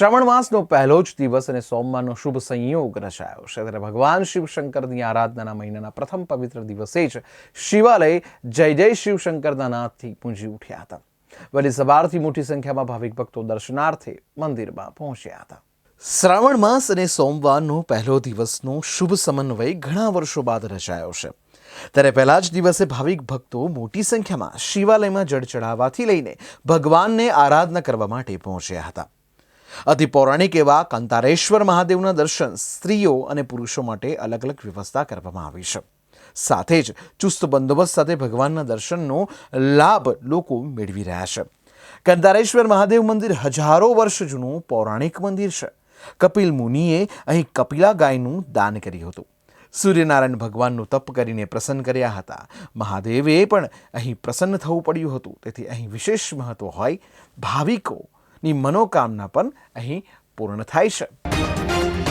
શ્રાવણ માસનો પહેલો જ દિવસ અને સોમવારનો શુભ સંયોગ રચાયો છે. ત્યારે ભગવાન શિવશંકરની આરાધનાના મહિનાના પ્રથમ પવિત્ર દિવસે જ શિવાલય જય જય શિવશંકરના નાથથી પૂંજી ઉઠ્યા હતા. વળી સવારથી મોટી સંખ્યામાં ભાવિક ભક્તો દર્શનાર્થે મંદિરમાં પહોંચ્યા હતા. શ્રાવણ માસ અને સોમવારનો પહેલો દિવસનો શુભ સમન્વય ઘણા વર્ષો બાદ રચાયો છે. ત્યારે પહેલા જ દિવસે ભાવિક ભક્તો મોટી સંખ્યામાં શિવાલયમાં જળ ચઢાવવાથી લઈને ભગવાનને આરાધના કરવા માટે પહોંચ્યા હતા. અતિ પૌરાણિક એવા કંતારેશ્વર મહાદેવના દર્શન સ્ત્રીઓ અને પુરુષો માટે અલગ અલગ વ્યવસ્થા કરવામાં આવી છે. સાથે જ ચુસ્ત બંદોબસ્ત સાથે ભગવાનના દર્શનનો લાભ લોકો મેળવી રહ્યા છે. કંતારેશ્વર મહાદેવ મંદિર હજારો વર્ષ જૂનું પૌરાણિક મંદિર છે. કપિલ મુનિએ અહીં કપિલા ગાયનું દાન કર્યું હતું. સૂર્યનારાયણ ભગવાનનું તપ કરીને પ્રસન્ન કર્યા હતા. મહાદેવે પણ અહીં પ્રસન્ન થવું પડ્યું હતું. તેથી અહીં વિશેષ મહત્વ હોય ભાવિકોની મનોકામના પણ અહીં પૂર્ણ થાય છે.